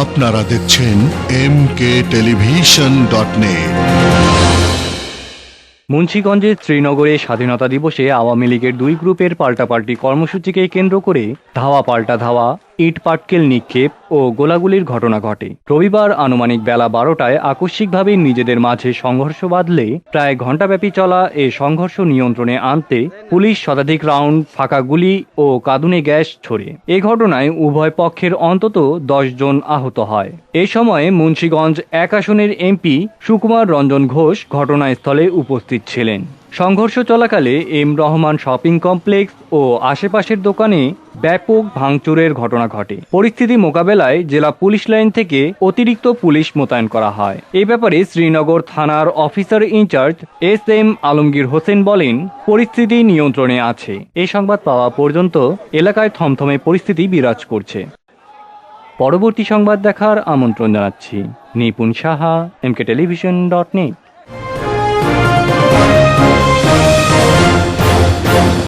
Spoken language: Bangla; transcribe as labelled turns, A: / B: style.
A: আপনারা দেখছেন এম কে টেলিভিশন ডট
B: মুন্সীগঞ্জের শ্রীনগরে স্বাধীনতা দিবসে আওয়ামী লীগের দুই গ্রুপের পাল্টাপাল্টি কর্মসূচিকে কেন্দ্র করে ধাওয়া পাল্টা ধাওয়া ইট পাটকেল নিক্ষেপ ও গোলাগুলির ঘটনা ঘটে। রবিবার আনুমানিক বেলা বারোটায় আকস্মিকভাবে নিজেদের মাঝে সংঘর্ষ বাঁধলে প্রায় ঘণ্টাব্যাপী চলা এ সংঘর্ষ নিয়ন্ত্রণে আনতে পুলিশ শতাধিক রাউন্ড, ফাঁকা গুলি ও কাঁদুনে গ্যাস ছোড়ে। এ ঘটনায় উভয় পক্ষের অন্তত দশ জন আহত হয়। এ সময় মুন্সীগঞ্জ এক আসনের এমপি সুকুমার রঞ্জন ঘোষ ঘটনাস্থলে উপস্থিত ছিলেন। সংঘর্ষ চলাকালে এম রহমান শপিং কমপ্লেক্স ও আশেপাশের দোকানে ব্যাপক ভাঙচুরের ঘটনা ঘটে। পরিস্থিতি মোকাবেলায় জেলা পুলিশ লাইন থেকে অতিরিক্ত পুলিশ মোতায়েন করা হয়। এ ব্যাপারে শ্রীনগর থানার officer in charge S M Alamgir Hossain বলেন, পরিস্থিতি নিয়ন্ত্রণে আছে। এই সংবাদ পাওয়া পর্যন্ত এলাকায় থমথমে পরিস্থিতি বিরাজ করছে। পরবর্তী সংবাদ দেখার আমন্ত্রণ জানাচ্ছি। Nipun Saha MK television dot net